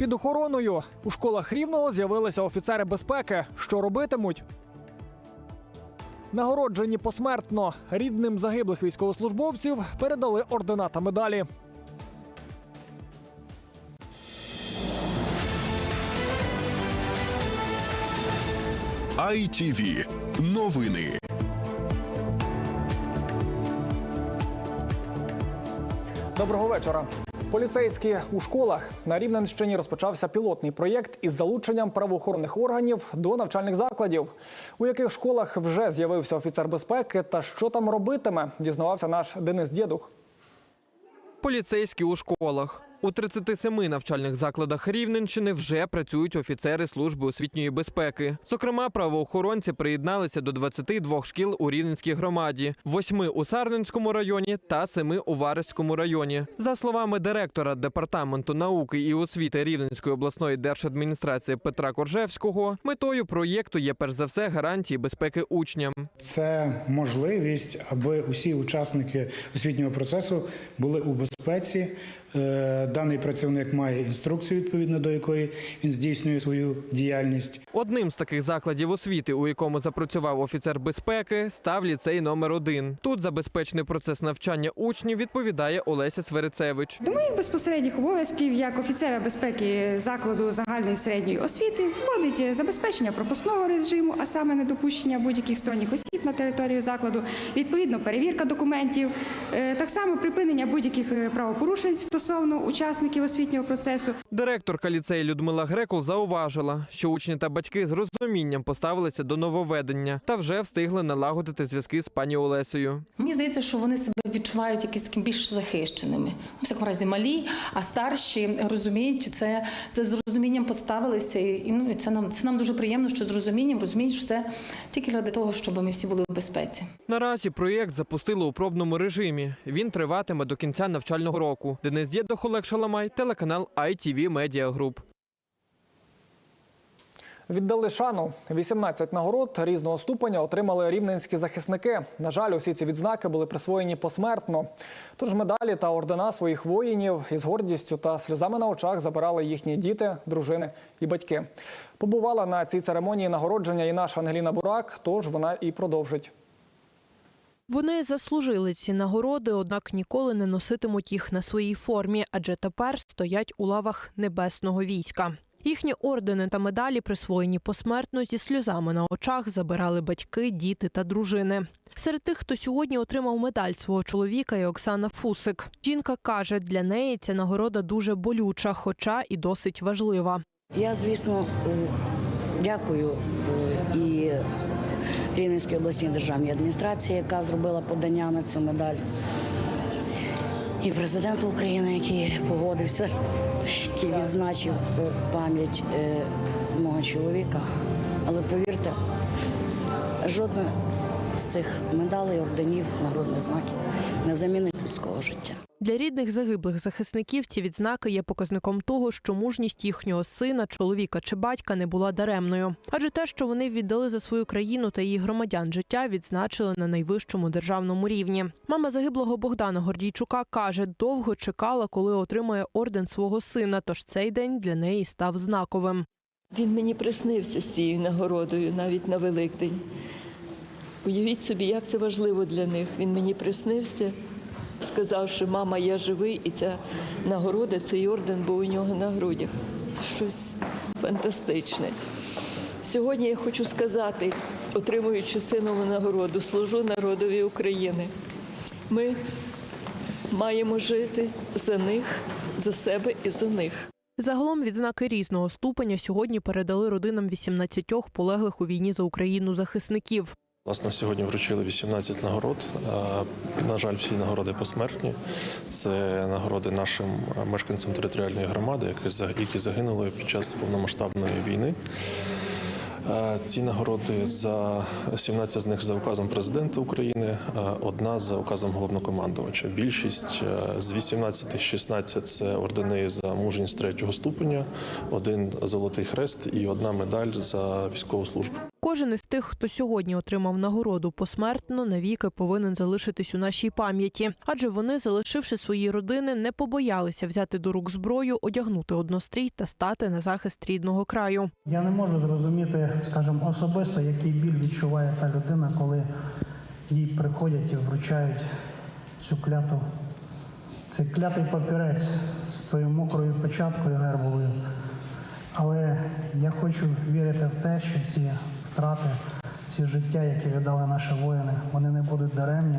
Під охороною у школах рівного з'явилися офіцери безпеки. Що робитимуть? Нагороджені посмертно рідним загиблих військовослужбовців передали ордена та медалі. ITV. Новини. Доброго вечора. Поліцейські у школах на Рівненщині розпочався пілотний проєкт із залученням правоохоронних органів до навчальних закладів. У яких школах вже з'явився офіцер безпеки та що там робитиме, дізнавався наш Денис Дєдух. Поліцейські у школах. У 37 навчальних закладах Рівненщини вже працюють офіцери служби освітньої безпеки. Зокрема, правоохоронці приєдналися до 22 шкіл у Рівненській громаді, 8 у Сарненському районі та 7 у Вареському районі. За словами директора департаменту науки і освіти Рівненської обласної держадміністрації Петра Коржевського, метою проєкту є перш за все гарантії безпеки учням. Це можливість, аби усі учасники освітнього процесу були у безпеці. Е, Даний працівник має інструкцію, відповідно до якої він здійснює свою діяльність. Одним з таких закладів освіти, у якому запрацював офіцер безпеки, став ліцей номер 1 Тут за безпечний процес навчання учнів відповідає Олеся Сверицевич. До моїх безпосередніх обов'язків як офіцера безпеки закладу загальної середньої освіти входить забезпечення пропускного режиму, а саме недопущення будь-яких сторонніх осіб на територію закладу, відповідно перевірка документів, е, так само припинення будь-яких е, правопорушень стосовно учасників освітнього процесу. Директорка ліцею Людмила Грекул зауважила, що учні та батьки з розумінням поставилися до нововведення та вже встигли налагодити зв'язки з пані Олесею. Мені здається, що вони себе відчувають якісь таким більш захищеними. Ну, в всякому разі, малі, а старші розуміють це, це з розумінням поставилися. І ну, це нам це нам дуже приємно, що з розумінням розуміють, що це тільки ради того, щоб ми всі були в безпеці. Наразі проєкт запустили у пробному режимі. Він триватиме до кінця навчального року. Денис Дєдох, Олег Шаламай, телеканал ITV Media Group. Віддали шану 18 нагород різного ступеня отримали рівненські захисники. На жаль, усі ці відзнаки були присвоєні посмертно. Тож медалі та ордена своїх воїнів із гордістю та сльозами на очах забирали їхні діти, дружини і батьки. Побувала на цій церемонії нагородження і наша Ангеліна Бурак, тож вона і продовжить. Вони заслужили ці нагороди, однак ніколи не носитимуть їх на своїй формі, адже тепер стоять у лавах небесного війська. Їхні ордени та медалі, присвоєні посмертно зі сльозами на очах, забирали батьки, діти та дружини. Серед тих, хто сьогодні отримав медаль свого чоловіка, і Оксана Фусик. Жінка каже, для неї ця нагорода дуже болюча, хоча і досить важлива. Я, звісно, е, дякую е, і Рівненській обласній державній адміністрації, яка зробила подання на цю медаль, і президент України, який погодився, який відзначив е, пам'ять е, мого чоловіка. Але повірте, жодна з цих медалей, орденів, народних знаків не замінить людського життя. Для рідних загиблих захисників ці відзнаки є показником того, що мужність їхнього сина, чоловіка чи батька не була даремною. Адже те, що вони віддали за свою країну та її громадян життя, відзначили на найвищому державному рівні. Мама загиблого Богдана Гордійчука каже, довго чекала, коли отримає орден свого сина. Тож цей день для неї став знаковим. Він мені приснився з цією нагородою навіть на Великдень. Уявіть собі, як це важливо для них. Він мені приснився, сказав, що мама, я живий, і ця нагорода, цей орден був у нього на грудях. Це щось фантастичне. Сьогодні я хочу сказати, отримуючи синову нагороду, служу народові України. Ми маємо жити за них, за себе і за них. Загалом відзнаки різного ступеня сьогодні передали родинам 18 полеглих у війні за Україну захисників. Власне, сьогодні вручили 18 нагород. Е, На жаль, всі нагороди посмертні. Це нагороди нашим мешканцям територіальної громади, які загинули під час повномасштабної війни. Е, Ці нагороди за 17 з них за указом президента України, е, одна за указом головнокомандувача. Більшість з 18 16 – це ордени за мужність третього ступеня, один золотий хрест і одна медаль за військову службу. Кожен із тих, хто сьогодні отримав нагороду посмертно, навіки повинен залишитись у нашій пам'яті, адже вони, залишивши свої родини, не побоялися взяти до рук зброю, одягнути однострій та стати на захист рідного краю. Я не можу зрозуміти, скажімо, особисто, який біль відчуває та людина, коли їй приходять і вручають цю кляту, цей клятий папірець з тою мокрою печаткою гербовою. Але я хочу вірити в те, що ці втрати, ці життя, які віддали наші воїни, вони не будуть даремні,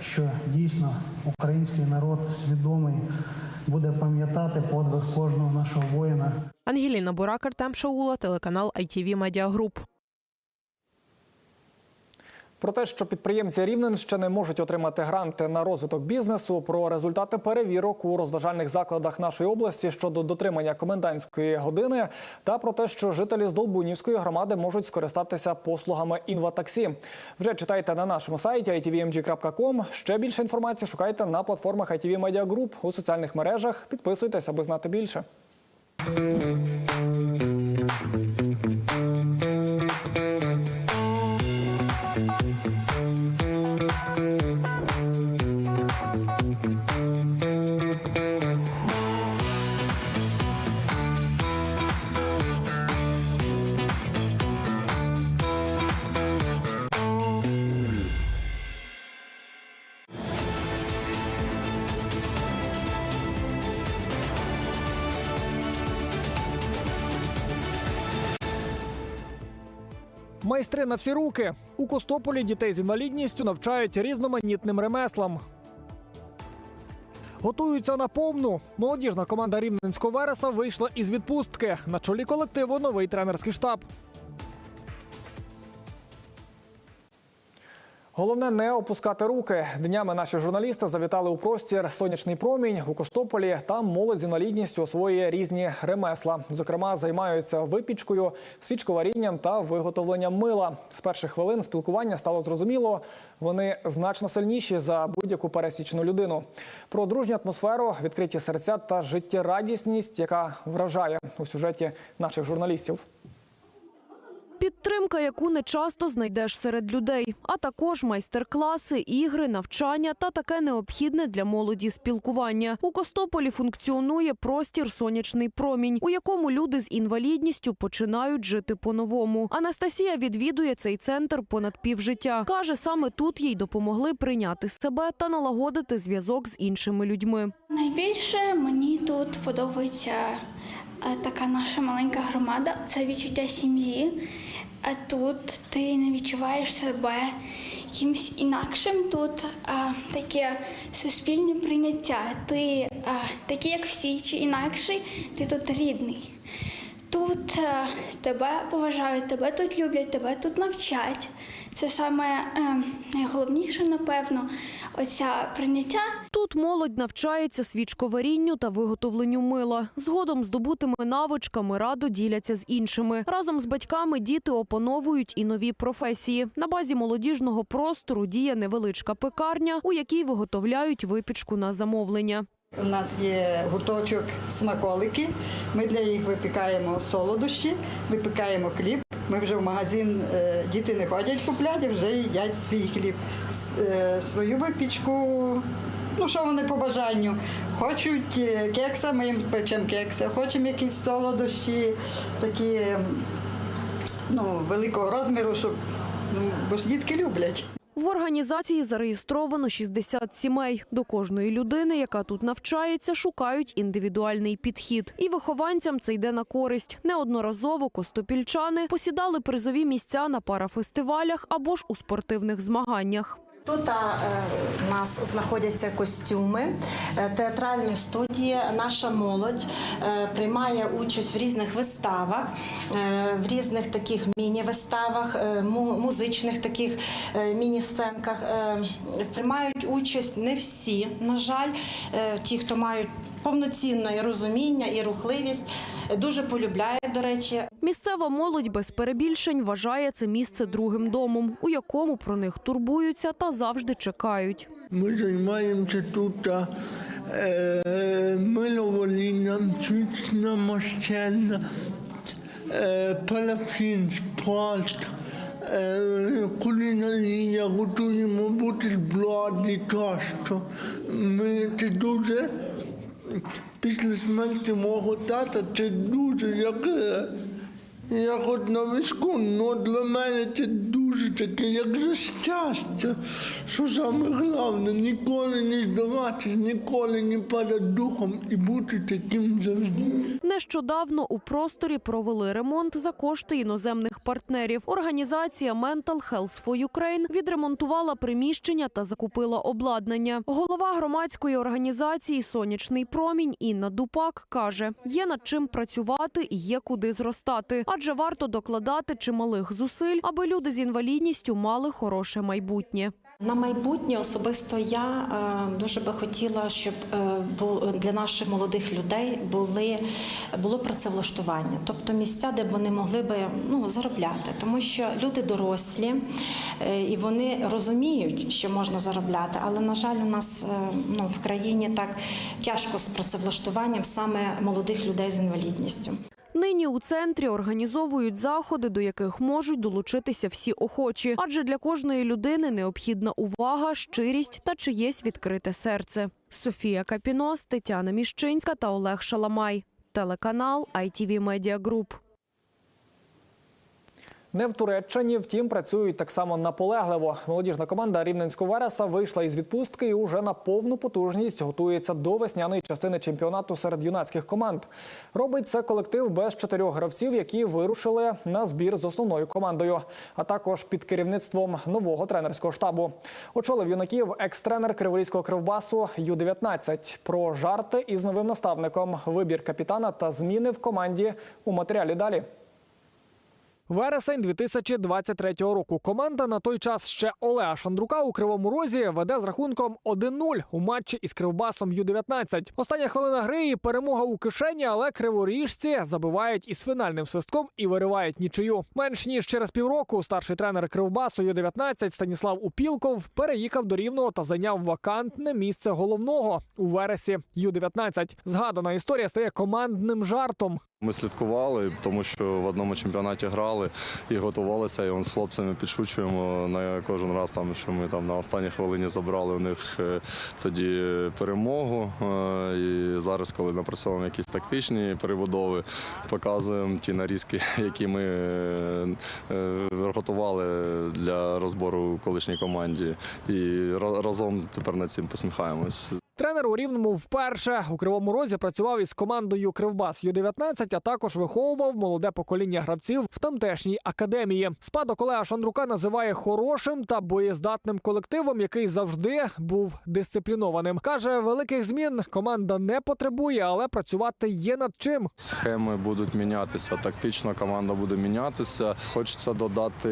що дійсно український народ свідомий буде пам'ятати подвиг кожного нашого воїна. Ангеліна Бурак, Артем Шаула, телеканал ITV Media Group. Про те, що підприємці Рівненщини можуть отримати гранти на розвиток бізнесу, про результати перевірок у розважальних закладах нашої області щодо дотримання комендантської години, та про те, що жителі з Долбунівської громади можуть скористатися послугами інватаксі. Вже читайте на нашому сайті itvmg.com. Ще більше інформації шукайте на платформах ITV Media Group у соціальних мережах. Підписуйтесь, аби знати більше. Майстри на всі руки у Костополі дітей з інвалідністю навчають різноманітним ремеслам. Готуються на повну. Молодіжна команда Рівненського Вереса вийшла із відпустки. На чолі колективу новий тренерський штаб. Головне не опускати руки. Днями наші журналісти завітали у простір Сонячний промінь у Костополі. Там молодь з інвалідністю освоює різні ремесла. Зокрема, займаються випічкою, свічковарінням та виготовленням мила. З перших хвилин спілкування стало зрозуміло. Вони значно сильніші за будь-яку пересічну людину. Про дружню атмосферу, відкриті серця та життєрадісність, яка вражає у сюжеті наших журналістів. Підтримка, яку не часто знайдеш серед людей, а також майстер-класи, ігри, навчання та таке необхідне для молоді спілкування. У Костополі функціонує простір сонячний промінь, у якому люди з інвалідністю починають жити по-новому. Анастасія відвідує цей центр понад півжиття. каже, саме тут їй допомогли прийняти себе та налагодити зв'язок з іншими людьми. Найбільше мені тут подобається е, така наша маленька громада, це відчуття сім'ї. А тут ти не відчуваєш себе якимось інакшим. Тут а, таке суспільне прийняття. Ти а, такий, як всі, чи інакший, ти тут рідний. Тут е, тебе поважають, тебе тут люблять, тебе тут навчать. Це саме е, найголовніше, напевно, оця прийняття Тут молодь навчається свічковарінню та виготовленню мила. Згодом здобутими навичками радо діляться з іншими. Разом з батьками діти опановують і нові професії. На базі молодіжного простору діє невеличка пекарня, у якій виготовляють випічку на замовлення. У нас є гурточок смаколики. Ми для їх випікаємо солодощі, випікаємо хліб. Ми вже в магазин е, діти не ходять купляти, вже їдять свій хліб, е, свою випічку. Ну, що вони по бажанню. Хочуть е, кекса, ми їм печемо кекса, хочемо якісь солодощі, такі ну, великого розміру, щоб ну, бо ж дітки люблять. В організації зареєстровано 60 сімей. До кожної людини, яка тут навчається, шукають індивідуальний підхід. І вихованцям це йде на користь. Неодноразово костопільчани посідали призові місця на парафестивалях або ж у спортивних змаганнях. Тут е, у нас знаходяться костюми, е, театральні студії. Наша молодь е, приймає участь в різних виставах, в різних таких міні-виставах, музичних таких міні-сценках. Приймають участь не всі, на жаль, ті, хто мають повноцінне і розуміння і рухливість, дуже полюбляють, до речі, Місцева молодь без перебільшень вважає це місце другим домом, у якому про них турбуються та завжди чекають. Ми займаємося тут е, миловолінням, свічна мощельна, е, парафін, спорт, е, кулінарія, готуємо бутерброди тощо. Ми це дуже після смерті мого тата це дуже як, як от на візку. але для мене це дуже таке, як за щастя. Що саме головне, ніколи не здаватись, ніколи не падати духом і бути таким завжди. Нещодавно у просторі провели ремонт за кошти іноземних партнерів. Організація Mental Health for Ukraine відремонтувала приміщення та закупила обладнання. Голова громадської організації Сонячний промінь Інна Дупак каже: є над чим працювати і є куди зростати, адже варто докладати чималих зусиль, аби люди з інвалідністю мали хороше майбутнє. На майбутнє особисто я е, дуже би хотіла, щоб е, для наших молодих людей були було працевлаштування, тобто місця, де б вони могли би ну заробляти, тому що люди дорослі е, і вони розуміють, що можна заробляти, але на жаль, у нас ну в країні так тяжко з працевлаштуванням саме молодих людей з інвалідністю. Нині у центрі організовують заходи, до яких можуть долучитися всі охочі, адже для кожної людини необхідна увага, щирість та чиєсь відкрите серце. Софія Капінос, Тетяна Міщинська та Олег Шаламай. Телеканал ITV Media Group. Не в Туреччині, втім, працюють так само наполегливо. Молодіжна команда Рівненського Вереса вийшла із відпустки і уже на повну потужність готується до весняної частини чемпіонату серед юнацьких команд. Робить це колектив без чотирьох гравців, які вирушили на збір з основною командою, а також під керівництвом нового тренерського штабу. Очолив юнаків екс-тренер Криворізького кривбасу Ю-19. Про жарти із новим наставником, вибір капітана та зміни в команді у матеріалі далі. Вересень 2023 року. Команда на той час ще Олега Шандрука у Кривому Розі веде з рахунком 1-0 у матчі із Кривбасом Ю-19. Остання хвилина гри і перемога у кишені, але криворіжці забивають із фінальним свистком і виривають нічию. Менш ніж через півроку старший тренер Кривбасу Ю-19 Станіслав Упілков переїхав до Рівного та зайняв вакантне місце головного у вересі Ю-19. Згадана історія стає командним жартом. Ми слідкували, тому що в одному чемпіонаті грали і готувалися. І он з хлопцями підшучуємо на кожен раз, там, що ми там на останній хвилині забрали у них е, тоді перемогу. Е, І зараз, коли напрацьовуємо якісь тактичні перебудови, показуємо ті нарізки, які ми е, готували для розбору колишній команді. І разом тепер над цим посміхаємось. Тренер у Рівному вперше у Кривому Розі працював із командою Кривбас Ю-19, а також виховував молоде покоління гравців в тамтешній академії. Спадок Олега Шандрука називає хорошим та боєздатним колективом, який завжди був дисциплінованим. Каже, великих змін команда не потребує, але працювати є над чим. Схеми будуть мінятися, тактична команда буде мінятися. Хочеться додати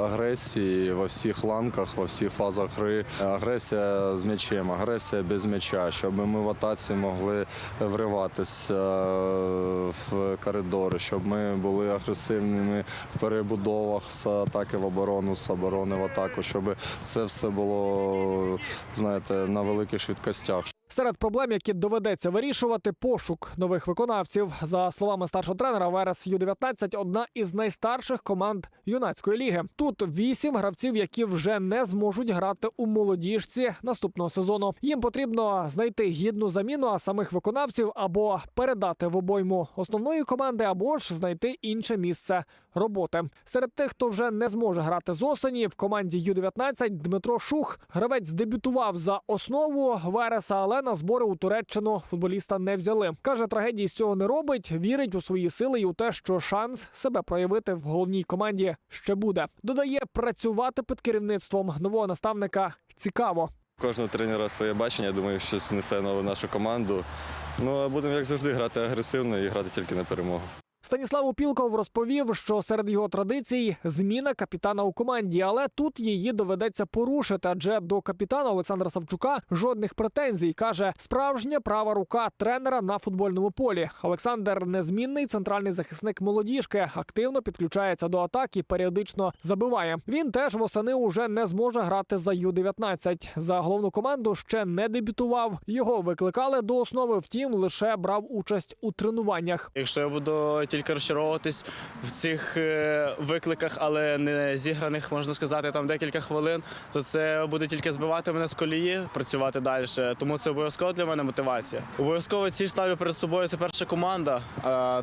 агресії во всіх ланках, во всіх фазах гри. Агресія з м'ячем, агресія без м'яча, щоб ми в атаці могли вриватися в коридори, щоб ми були агресивними в перебудовах з атаки в оборону, з оборони в атаку, щоб це все було знаєте, на великих швидкостях. Серед проблем, які доведеться вирішувати, пошук нових виконавців. За словами старшого тренера, Верес Ю-19 – одна із найстарших команд юнацької ліги. Тут вісім гравців, які вже не зможуть грати у молодіжці наступного сезону. Їм потрібно знайти гідну заміну, а самих виконавців або передати в обойму основної команди, або ж знайти інше місце роботи. Серед тих, хто вже не зможе грати з осені, в команді Ю-19 Дмитро Шух. Гравець дебютував за основу Вереса, але на збори у Туреччину футболіста не взяли. Каже, трагедії з цього не робить. Вірить у свої сили і у те, що шанс себе проявити в головній команді ще буде. Додає, працювати під керівництвом нового наставника цікаво. Кожного тренера своє бачення, я думаю, щось несе нове нашу команду. Ну а будемо як завжди грати агресивно і грати тільки на перемогу. Станіслав Упілков розповів, що серед його традицій зміна капітана у команді, але тут її доведеться порушити. Адже до капітана Олександра Савчука жодних претензій каже справжня права рука тренера на футбольному полі. Олександр незмінний центральний захисник молодіжки, активно підключається до атаки, періодично забиває. Він теж восени уже не зможе грати за Ю-19. За головну команду ще не дебютував. Його викликали до основи, втім лише брав участь у тренуваннях. Якщо я буду тільки розчаровуватись в цих е, викликах, але не зіграних, можна сказати, там декілька хвилин, то це буде тільки збивати мене з колії, працювати далі. Тому це обов'язково для мене мотивація. Обов'язково ціль ставлю перед собою. Це перша команда.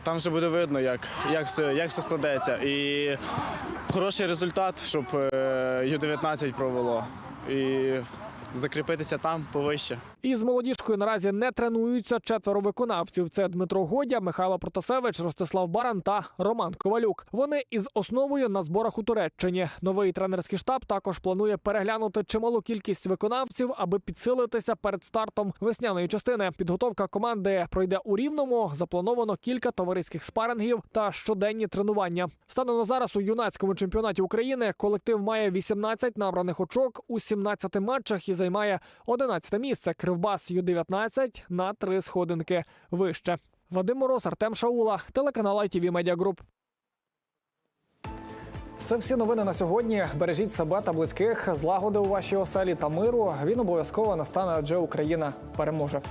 Там вже буде видно, як, як, все, як все складеться. І хороший результат, щоб е, Ю-19 провело. І закріпитися там повище. Із молодіжкою наразі не тренуються четверо виконавців. Це Дмитро Годя, Михайло Протасевич, Ростислав Баран та Роман Ковалюк. Вони із основою на зборах у Туреччині. Новий тренерський штаб також планує переглянути чималу кількість виконавців, аби підсилитися перед стартом весняної частини. Підготовка команди пройде у рівному. Заплановано кілька товариських спарингів та щоденні тренування. Станом на зараз у юнацькому чемпіонаті України колектив має 18 набраних очок у 17 матчах і займає 11 місце. Кривбас Ю-19 на три сходинки вище. Вадим Мороз, Артем Шаула, телеканал ITV Media Group. Це всі новини на сьогодні. Бережіть себе та близьких, злагоди у вашій оселі та миру. Він обов'язково настане, адже Україна переможе.